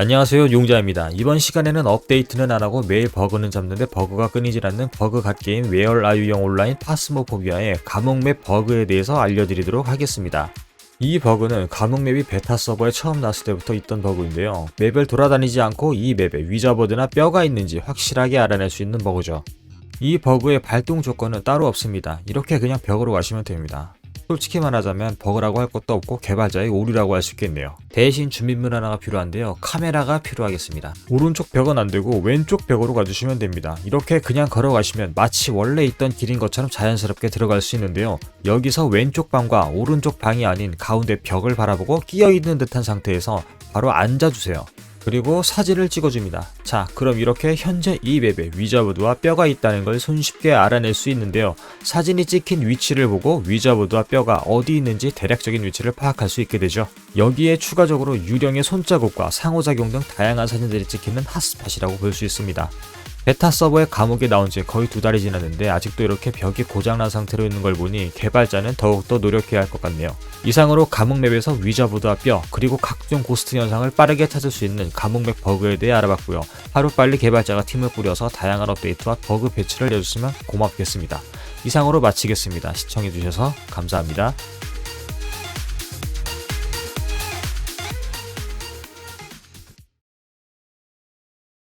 안녕하세요 용자입니다. 이번 시간에는 업데이트는 안하고 매일 버그는 잡는데 버그가 끊이질 않는 버그 갓게임 웨얼 아유형 온라인 파스모포비아의 감옥맵 버그에 대해서 알려드리도록 하겠습니다. 이 버그는 감옥맵이 베타 서버에 처음 나왔을 때부터 있던 버그인데요. 맵을 돌아다니지 않고 이 맵에 위저버드나 뼈가 있는지 확실하게 알아낼 수 있는 버그죠. 이 버그의 발동 조건은 따로 없습니다. 이렇게 그냥 벽으로 가시면 됩니다. 솔직히 말하자면 버그라고 할 것도 없고 개발자의 오류라고 할 수 있겠네요. 대신 준비물 하나가 필요한데요. 카메라가 필요하겠습니다. 오른쪽 벽은 안 되고 왼쪽 벽으로 가주시면 됩니다. 이렇게 그냥 걸어가시면 마치 원래 있던 길인 것처럼 자연스럽게 들어갈 수 있는데요. 여기서 왼쪽 방과 오른쪽 방이 아닌 가운데 벽을 바라보고 끼어 있는 듯한 상태에서 바로 앉아주세요. 그리고 사진을 찍어줍니다. 자, 그럼 이렇게 현재 이 맵에 위저보드와 뼈가 있다는 걸 손쉽게 알아낼 수 있는데요. 사진이 찍힌 위치를 보고 위저보드와 뼈가 어디 있는지 대략적인 위치를 파악할 수 있게 되죠. 여기에 추가적으로 유령의 손자국과 상호작용 등 다양한 사진들이 찍히는 핫스팟이라고 볼 수 있습니다. 베타 서버에 감옥에 나온 지 거의 두 달이 지났는데 아직도 이렇게 벽이 고장난 상태로 있는 걸 보니 개발자는 더욱더 노력해야 할 것 같네요. 이상으로 감옥 맵에서 위저보드와 뼈 그리고 각종 고스트 현상을 빠르게 찾을 수 있는 감옥 맵 버그에 대해 알아봤고요. 하루빨리 개발자가 팀을 꾸려서 다양한 업데이트와 버그 배치를 내줬으면 고맙겠습니다. 이상으로 마치겠습니다. 시청해주셔서 감사합니다.